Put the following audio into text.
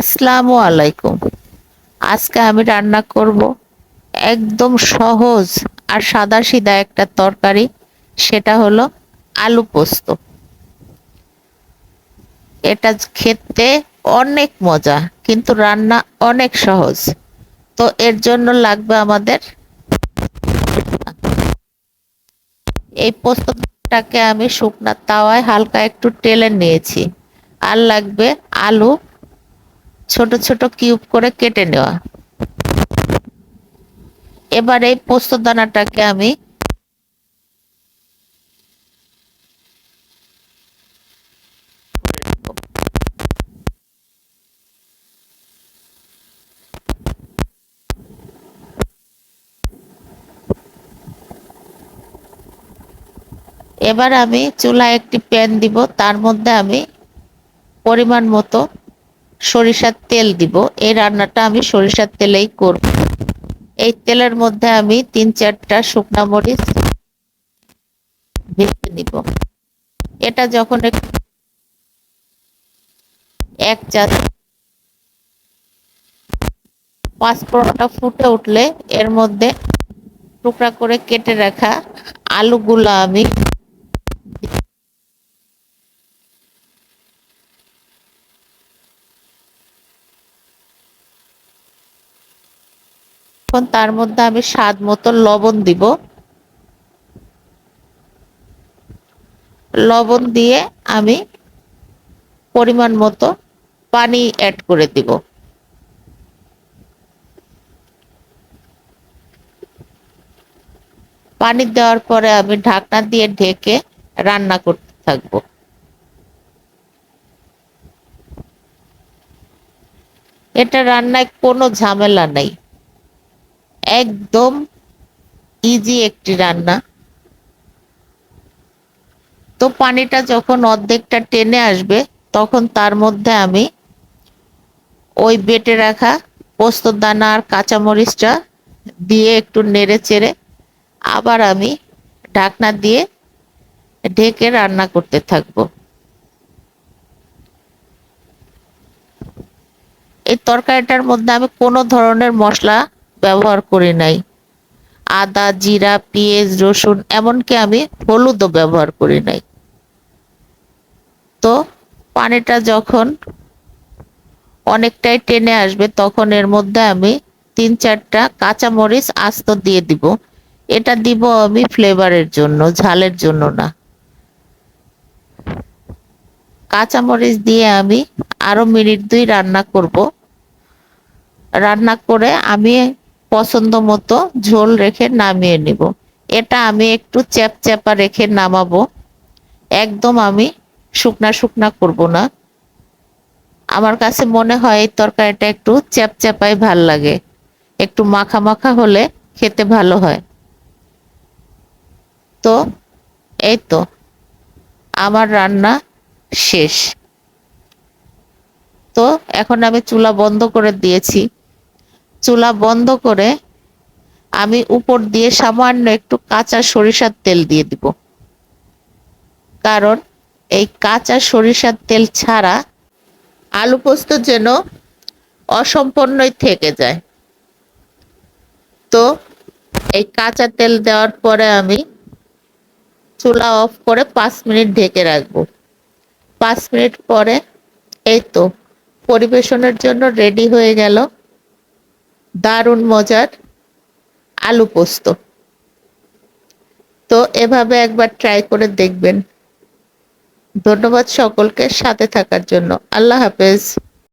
আসসালামু আলাইকুম। আজকে আমি রান্না করব একদম সহজ আর সাদা সিধা একটা তরকারি, সেটা হলো আলু পোস্ত। এটা খেতে অনেক মজা, কিন্তু রান্না অনেক সহজ। তো এর জন্য লাগবে আমাদের এই পোস্তটাকে আমি শুকনা তাওয়ায় হালকা একটু টেলে নিয়েছি। আর লাগবে আলু ছোট ছোট কিউব করে কেটে নেওয়া। এবার এই পোস্ত দানাটাকে আমি এবার আমি চুলায় একটি প্যান দিব, তার মধ্যে আমি পরিমাণ মতো সরিষার তেল দিব। এই রান্নাটা আমি সরিষার তেলেই করব। এই তেলের মধ্যে আমি তিন চারটা শুকনা মরিচ ভেজে নিব। এটা যখন এক চা পাঁচফোড়নটা ফুটে উঠলে এর মধ্যে টুকরা করে কেটে রাখা আলুগুলো আমি এখন তার মধ্যে আমি স্বাদ মতো লবণ দিব। লবণ দিয়ে আমি পরিমাণ মতো পানি অ্যাড করে দিব। পানি দেওয়ার পরে আমি ঢাকনা দিয়ে ঢেকে রান্না করতে থাকব। এটা রান্নায় কোনো ঝামেলা নেই। একদম ইজি একটি রান্না। তো পানিটা যখন অর্ধেকটা টেনে আসবে, তখন তার মধ্যে আমি ওই বেটে রাখা পোস্তর দানা আর কাঁচামরিচটা দিয়ে একটু নেড়ে চেড়ে আবার আমি ঢাকনা দিয়ে ঢেকে রান্না করতে থাকব। এই তরকারিটার মধ্যে আমি কোনো ধরনের মশলা ব্যবহার করি নাই। আদা, জিরা, পেঁয়াজ, রসুন, এমনকি আমি হলুদও ব্যবহার করি নাই। তো পানিটা যখন অনেকটাই টেনে আসবে, তখন এর মধ্যে আমি তিন চারটা কাঁচা মরিচ আস্ত দিয়ে দিব। এটা দিব আমি ফ্লেভারের জন্য, ঝালের জন্য না। কাঁচা মরিচ দিয়ে আমি আরও মিনিট দুই রান্না করব। রান্না করে আমি পছন্দ মতো ঝোল রেখে নামিয়ে নিব। এটা আমি একটু চ্যাপ চ্যাপা রেখে নামাবো। একদম আমি শুকনা শুকনা করব না। আমার কাছে মনে হয় এই তরকারিটা একটু চ্যাপ চ্যাপাই ভালো লাগে। একটু মাখা মাখা হলে খেতে ভালো হয়। তো, এই তো, আমার রান্না শেষ। তো, এখন আমি চুলা বন্ধ করে দিয়েছি। চুলা বন্ধ করে আমি উপর দিয়ে সামান্য একটু কাঁচা সরিষার তেল দিয়ে দিব। কারণ এই কাঁচা সরিষার তেল ছাড়া আলু পোস্ত যেন অসম্পূর্ণই থেকে যায়। তো এই কাঁচা তেল দেওয়ার পরে আমি চুলা অফ করে পাঁচ মিনিট ঢেকে রাখব। পাঁচ মিনিট পরে এই তো পরিবেশনের জন্য রেডি হয়ে গেল। দারুণ মজার আলু পোস্ত। তো এভাবে একবার ট্রাই করে দেখবেন। ধন্যবাদ সকলকে সাথে থাকার জন্য। আল্লাহ হাফেজ।